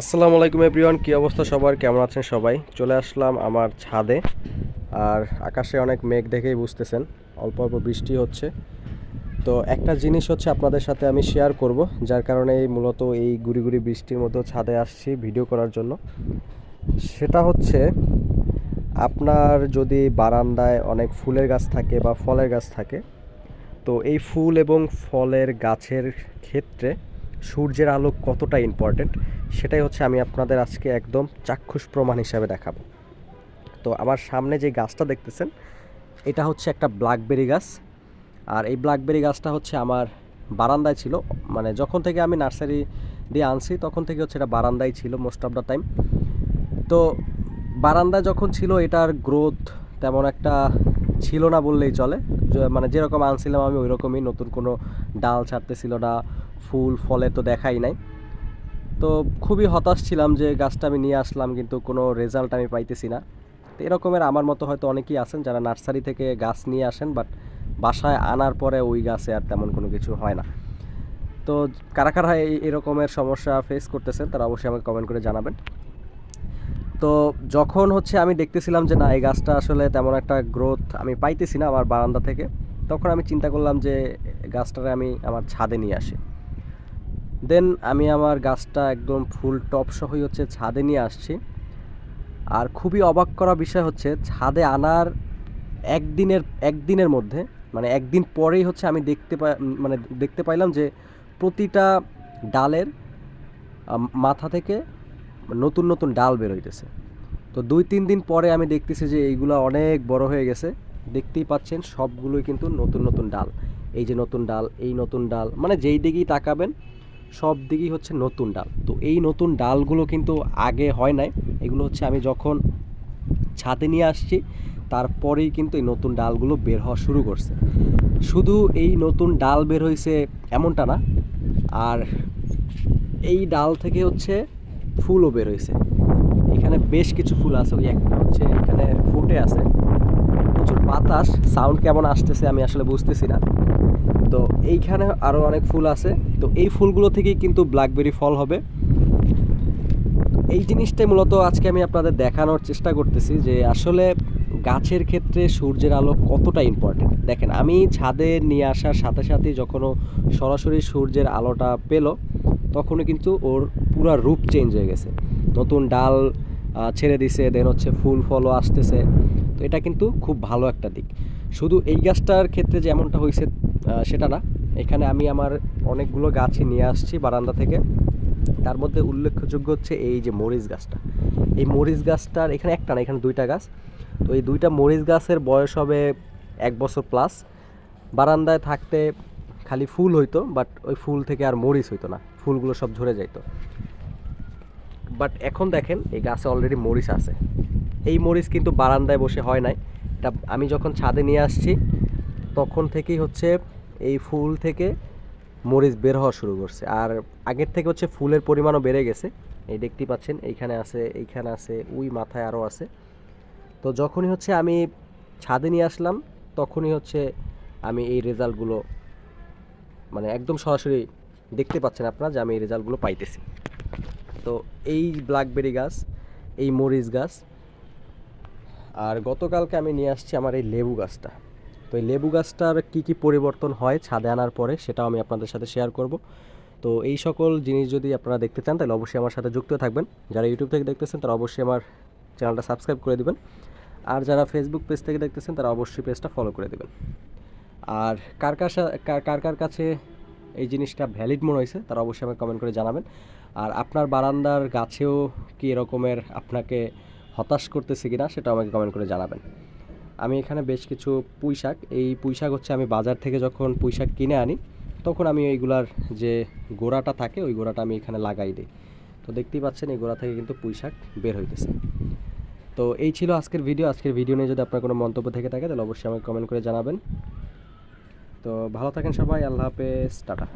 আসসালামু আলাইকুম এভরিওয়ান, কী অবস্থা সবার? কেমন আছেন সবাই? চলে আসলাম আমার ছাদে। আর আকাশে অনেক মেঘ দেখেই বুঝতেছেন, অল্প অল্প বৃষ্টি হচ্ছে। তো একটা জিনিস হচ্ছে আপনাদের সাথে আমি শেয়ার করব, যার কারণে মূলত এই গুড়ি গুড়ি বৃষ্টির মতো ছাদে আসছি ভিডিও করার জন্য। সেটা হচ্ছে, আপনার যদি বারান্দায় অনেক ফুলের গাছ থাকে বা ফলের গাছ থাকে, তো এই ফুল এবং ফলের গাছের ক্ষেত্রে সূর্যের আলো কতটা ইম্পর্টেন্ট সেটাই হচ্ছে আমি আপনাদের আজকে একদম চাক্ষুষ প্রমাণ হিসাবে দেখাবো। তো আমার সামনে যে গাছটা দেখতেছেন, এটা হচ্ছে একটা ব্ল্যাকবেরি গাছ। আর এই ব্ল্যাকবেরি গাছটা হচ্ছে আমার বারান্দায় ছিল। মানে যখন থেকে আমি নার্সারি দিয়ে আনছি, তখন থেকে হচ্ছে এটা বারান্দায় ছিল মোস্ট অফ দ্য টাইম তো বারান্দায় যখন ছিল, এটার গ্রোথ তেমন একটা ছিল না বললেই চলে। মানে যেরকম আনছিলাম আমি ওই রকমই নতুন কোনো ডাল ছাড়তেছিল না, ফুল, ফলে তো দেখাই নাই। তো খুবই হতাশ ছিলাম যে গাছটা আমি নিয়ে আসলাম, কিন্তু কোনো রেজাল্ট আমি পাইতেছি না। তো এরকমের আমার মতো হয়তো অনেকেই আছেন যারা নার্সারি থেকে গাছ নিয়ে আসেন, বাট বাসায় আনার পরে ওই গাছে আর তেমন কোনো কিছু হয় না। তো কারা কারা এই, এরকমের সমস্যা ফেস করতেছেন, তারা অবশ্যই আমাকে কমেন্ট করে জানাবেন। তো যখন হচ্ছে আমি দেখতেছিলাম যে না, এই গাছটা আসলে তেমন একটা গ্রোথ আমি পাইতেছি না আমার বারান্দা থেকে, তখন আমি চিন্তা করলাম যে গাছটারে আমি আমার ছাদে নিয়ে আসি। দেন আমি আমার গাছটা একদম ফুল টপ সহই হচ্ছে ছাদে নিয়ে আসছি। আর খুবই অবাক করা বিষয় হচ্ছে ছাদে আনার একদিনের একদিনের মধ্যে মানে একদিন পরেই হচ্ছে আমি দেখতে পাই মানে দেখতে পাইলাম যে প্রতিটা ডালের মাথা থেকে নতুন নতুন ডাল বের হইতেছে। তো দুই তিন দিন পরে আমি দেখতেছি যে এইগুলো অনেক বড় হয়ে গেছে। দেখতেই পাচ্ছেন সবগুলোই কিন্তু নতুন নতুন ডাল। এই যে নতুন ডাল, এই নতুন ডাল মানে যেই দিকেই তাকাবেন, সব দিকেই হচ্ছে নতুন ডাল। তো এই নতুন ডালগুলো কিন্তু আগে হয় নাই। এগুলো হচ্ছে আমি যখন ছাদে নিয়ে আসছি, তারপরেই কিন্তু এই নতুন ডালগুলো বের হওয়া শুরু করছে। শুধু এই নতুন ডাল বের হয়েছে এমনটা না। আর এই ডাল থেকে হচ্ছে ফুলও বের হয়েছে এখানে বেশ কিছু ফুল আছে, ওই একটা হচ্ছে এখানে ফুটে আছে। প্রচুর বাতাস সাউন্ড কেমন আসতেছে আমি আসলে বুঝতেছি না। তো এইখানে আরও অনেক ফুল আছে। তো এই ফুলগুলো থেকেই কিন্তু ব্ল্যাকবেরি ফল হবে। এই জিনিসটাই মূলত আজকে আমি আপনাদের দেখানোর চেষ্টা করতেছি যে আসলে গাছের ক্ষেত্রে সূর্যের আলো কতটা ইম্পর্টেন্ট দেখেন, আমি ছাদে নিয়ে আসার সাথে সাথে যখন সরাসরি সূর্যের আলোটা পেল তখনই কিন্তু ওর পুরো রূপ চেঞ্জ হয়ে গেছে। নতুন ডাল ছেড়ে দিছে দেন হচ্ছে ফুল ফলও আসতেছে। তো এটা কিন্তু খুব ভালো একটা দিক। শুধু এই গাছটার ক্ষেত্রে যে এমনটা হয়েছে সেটা না। এখানে আমি আমার অনেকগুলো গাছই নিয়ে আসছি বারান্দা থেকে। তার মধ্যে উল্লেখযোগ্য হচ্ছে এই যে মরিচ গাছটা। এই মরিচ গাছটার এখানে একটা না, এখানে দুইটা গাছ। তো এই দুইটা মরিচ গাছের বয়স হবে এক বছর প্লাস বারান্দায় থাকতে খালি ফুল হইতো বাট ওই ফুল থেকে আর মরিচ হইতো না। ফুলগুলো সব ঝরে যাইতো বাট এখন দেখেন, এই গাছে অলরেডি মরিচ আছে। এই মরিচ কিন্তু বারান্দায় বসে হয় নাই। এটা আমি যখন ছাদে নিয়ে আসছি, তখন থেকেই হচ্ছে এই ফুল থেকে মরিচ বের হওয়া শুরু করছে। আর আগের থেকে হচ্ছে ফুলের পরিমাণও বেড়ে গেছে। এই দেখতেই পাচ্ছেন, এইখানে আছে এইখানে আছে, উই মাথায় আরও আছে। তো যখনই হচ্ছে আমি ছাদে নিয়ে আসলাম, তখনই হচ্ছে আমি এই রেজাল্টগুলো মানে একদম সরাসরি দেখতে পাচ্ছেন আপনারা যে আমি এই রেজাল্টগুলো পাইতেছি। তো এই ব্ল্যাকবেরি গাছ, এই মরিচ গাছ, আর গতকালকে আমি নিয়ে আসছি আমার এই লেবু গাছটা। তো এই লেবু গাছটার কী কী পরিবর্তন হয় ছাদে আনার পরে সেটাও আমি আপনাদের সাথে শেয়ার করব। তো এই সকল জিনিস যদি আপনারা দেখতে চান, তাহলে অবশ্যই আমার সাথে যুক্ত থাকবেন। যারা ইউটিউব থেকে দেখতেছেন, তারা অবশ্যই আমার চ্যানেলটা সাবস্ক্রাইব করে দিবেন। আর যারা ফেসবুক পেজ থেকে দেখতেছেন, তারা অবশ্যই পেজটা ফলো করে দেবেন। আর কার কার কার কার কাছে এই জিনিসটা ভ্যালিড মনে হয়েছে, তারা অবশ্যই আমাকে কমেন্ট করে জানাবেন। আর আপনার বারান্দার গাছেও কি এরকমের আপনাকে হতাশ করতেছে কিনা সেটা আমাকে কমেন্ট করে জানাবেন। আমি এখানে বেশ কিছু পুঁই শাক, এই পুঁই শাক হচ্ছে আমি বাজার থেকে যখন পুঁই শাক কিনে আনি, তখন আমি এইগুলার যে গোড়াটা থাকে, ওই গোড়াটা আমি এখানে লাগাই দিই। তো দেখতেই পাচ্ছেন, এই গোড়া থেকে কিন্তু পুঁই শাক বের হইতেছে। তো এই ছিল আজকের ভিডিও আজকের ভিডিও নিয়ে যদি আপনার কোনো মন্তব্য থেকে থাকে, তাহলে অবশ্যই আমাকে কমেন্ট করে জানাবেন। তো ভালো থাকেন সবাই আল্লাহ হাফেজ টাটা।